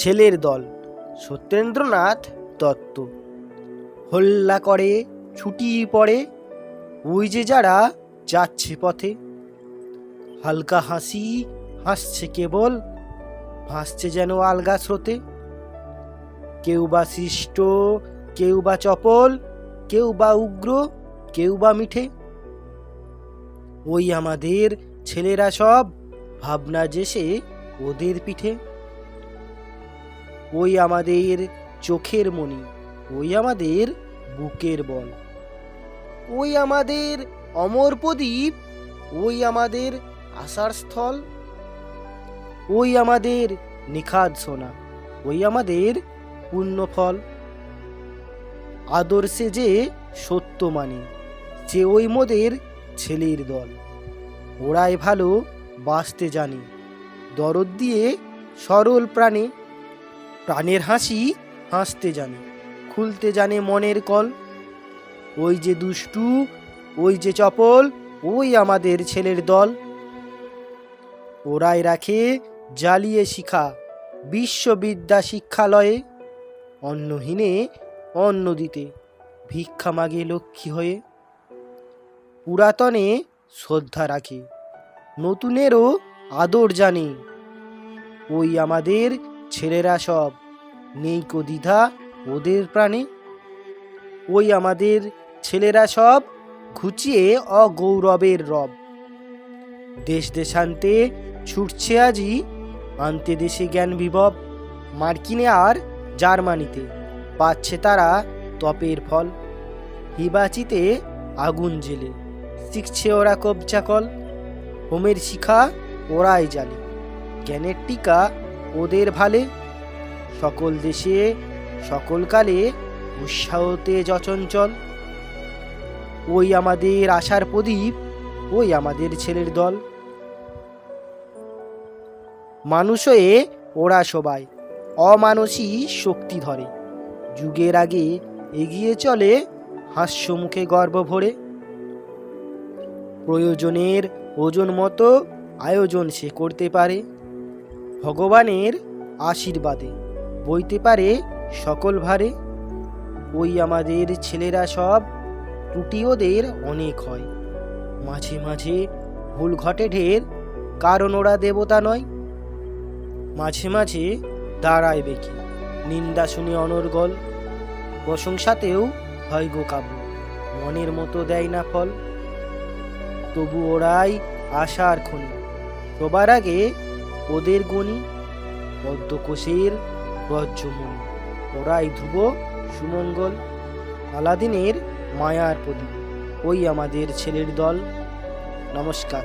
ছেলের দল। সত্যেন্দ্রনাথ দত্ত। হল্লা করে ছুটি পড়ে, ওই যে যারা যাচ্ছে পথে। হালকা হাসি হাসছে কেবল, ভাসছে যেন আলগা স্রোতে। কেউ বা শিষ্ট কেউ বা চপল, কেউ বা উগ্র, কেউ বা মিঠে। ওই আমাদের ছেলেরা সব ভাবনা যে সে ওদের পিঠে। ওই আমাদের চোখের মণি, ওই আমাদের বুকের বল। ওই আমাদের অমর প্রদীপ, ওই আমাদের আশার স্থল। ওই আমাদের নিখাদ সোনা, ওই আমাদের পুণ্যফল আদর্শে যে সত্য মানে যে ওই মোদের ছেলের দল। ওরাই ভালো বাঁচতে জানে, দরদ দিয়ে সরল প্রাণে প্রাণের হাসি হাসতে জানে, খুলতে জানে মনের কল। ওই যে দুষ্টু, ওই যে চপল, ওই আমাদের ছেলের দল। ওরাই রাখে জ্বালিয়ে শিখা বিশ্ববিদ্যা শিক্ষালয়ে, অন্নহীনে অন্ন দিতে ভিক্ষা মাগে লক্ষ্মী হয়ে। পুরাতনে শ্রদ্ধা রাখে, নতুনেরও আদর জানে। ওই আমাদের ছেলেরা সব, নেই কো দ্বিধা ওদের প্রাণে? ওই আমাদের ছেলেরা সব ঘুচিয়ে অগৌরবের রব। দেশ দেশান্তে ছুটছে আজি, আনতে দেশে জ্ঞান বিভব, মার্কিনে আর জার্মানিতে, পাচ্ছে তারা তপের ফল। হিবাচিতে আগুন জেলে শিখছে ওরা কবচাকল হোমের শিখা ওরাই জানে, জ্ঞানের টিকা ওদের ভালে। সকল দেশে, সকল কালে উৎসাহতে যচঞ্চল ওই আমাদের আশার প্রদীপ, ওই আমাদের ছেলের দল। মানুষ হয়ে ওরা সবাই অমানসী শক্তি ধরে। যুগের আগে এগিয়ে চলে হাস্য মুখে গর্ব ভরে। প্রয়োজনের ওজন মতো আয়োজন সে করতে পারে। ভগবানের আশীর্বাদে বইতে পারে সকল ভারে। ওই আমাদের ছেলেরা সব ত্রুটি ওদের অনেক হয়। মাঝে মাঝে ভুল ঘটে ঢের, কারণ ওরা দেবতা নয়। মাঝে মাঝে দাঁড়ায় বেকি, নিন্দা শুনে অনর্গল। প্রশংসাতেও হয় গো কাবু, মনের মতো দেয় না ফল। তবু ওরাই আশার খনি। সবার আগে ওদের গণি পদ্মকোষের বজ্রমণি ওরাই ধ্রুব, সুমঙ্গল, আলাদিনের মায়ার প্রদীপ। ওই আমাদের ছেলের দল। নমস্কার।